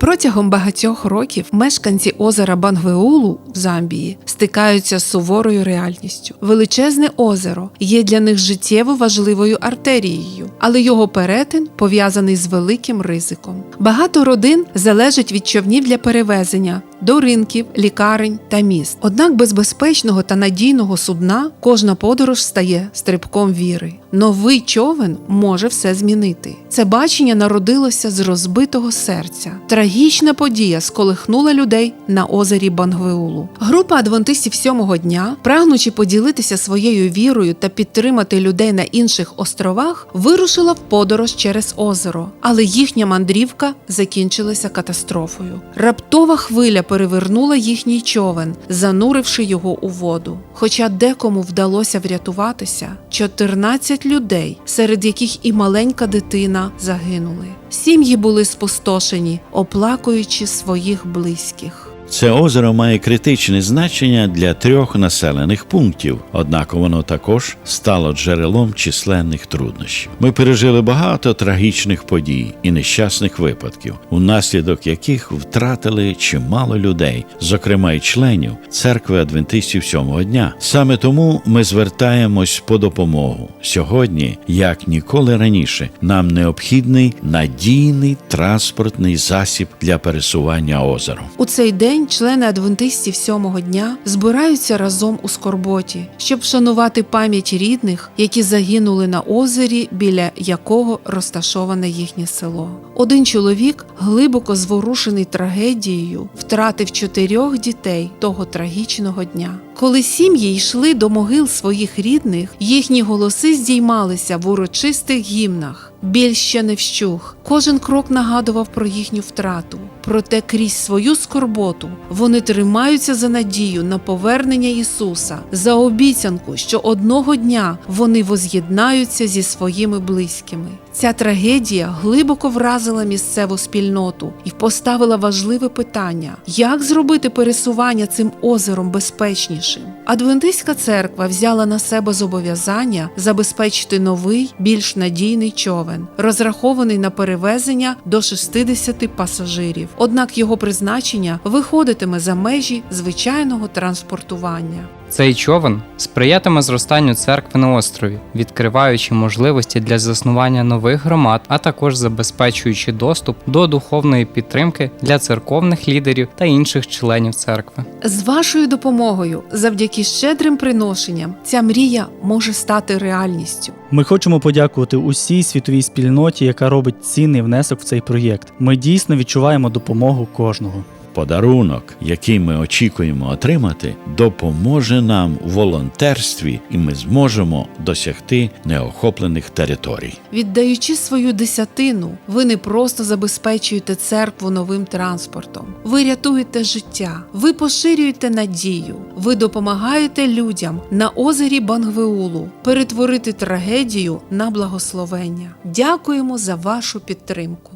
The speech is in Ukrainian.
Протягом багатьох років мешканці озера Бангвеулу в Замбії стикаються з суворою реальністю. Величезне озеро є для них життєво важливою артерією, але його перетин пов'язаний з великим ризиком. Багато родин залежить від човнів для перевезення до ринків, лікарень та міст. Однак без безпечного та надійного судна кожна подорож стає стрибком віри. Новий човен може все змінити. Це бачення народилося з розбитого серця. Трагічна подія сколихнула людей на озері Бангвеулу. Група адвентистів сьомого дня, прагнучи поділитися своєю вірою та підтримати людей на інших островах, вирушила в подорож через озеро, але їхня мандрівка закінчилася катастрофою. Раптова хвиля перевернула їхній човен, зануривши його у воду. Хоча декому вдалося врятуватися, 14 людей, серед яких і маленька дитина, загинули. Сім'ї були спустошені, оплакуючи своїх близьких. Це озеро має критичне значення для трьох населених пунктів, однак воно також стало джерелом численних труднощів. Ми пережили багато трагічних подій і нещасних випадків, унаслідок яких втратили чимало людей, зокрема й членів церкви адвентистів сьомого дня. Саме тому ми звертаємось по допомогу сьогодні, як ніколи раніше, нам необхідний надійний транспортний засіб для пересування озером. У цей день члени адвентистів сьомого дня збираються разом у скорботі, щоб вшанувати пам'ять рідних, які загинули на озері, біля якого розташоване їхнє село. Один чоловік, глибоко зворушений трагедією, втратив чотирьох дітей того трагічного дня. Коли сім'ї йшли до могил своїх рідних, їхні голоси здіймалися в урочистих гімнах. Біль ще не вщух. Кожен крок нагадував про їхню втрату. Проте крізь свою скорботу вони тримаються за надію на повернення Ісуса, за обіцянку, що одного дня вони воз'єднаються зі своїми близькими. Ця трагедія глибоко вразила місцеву спільноту і поставила важливе питання: як зробити пересування цим озером безпечнішим? Адвентистська церква взяла на себе зобов'язання забезпечити новий, більш надійний човен, розрахований на перевезення до 60 пасажирів. Однак його призначення виходитиме за межі звичайного транспортування. Цей човен сприятиме зростанню церкви на острові, відкриваючи можливості для заснування нових громад, а також забезпечуючи доступ до духовної підтримки для церковних лідерів та інших членів церкви. З вашою допомогою, завдяки щедрим приношенням, ця мрія може стати реальністю. Ми хочемо подякувати усій світовій спільноті, яка робить цінний внесок в цей проєкт. Ми дійсно відчуваємо допомогу кожного. Подарунок, який ми очікуємо отримати, допоможе нам у волонтерстві, і ми зможемо досягти неохоплених територій. Віддаючи свою десятину, ви не просто забезпечуєте церкву новим транспортом, ви рятуєте життя, ви поширюєте надію, ви допомагаєте людям на озері Бангвеулу перетворити трагедію на благословення. Дякуємо за вашу підтримку.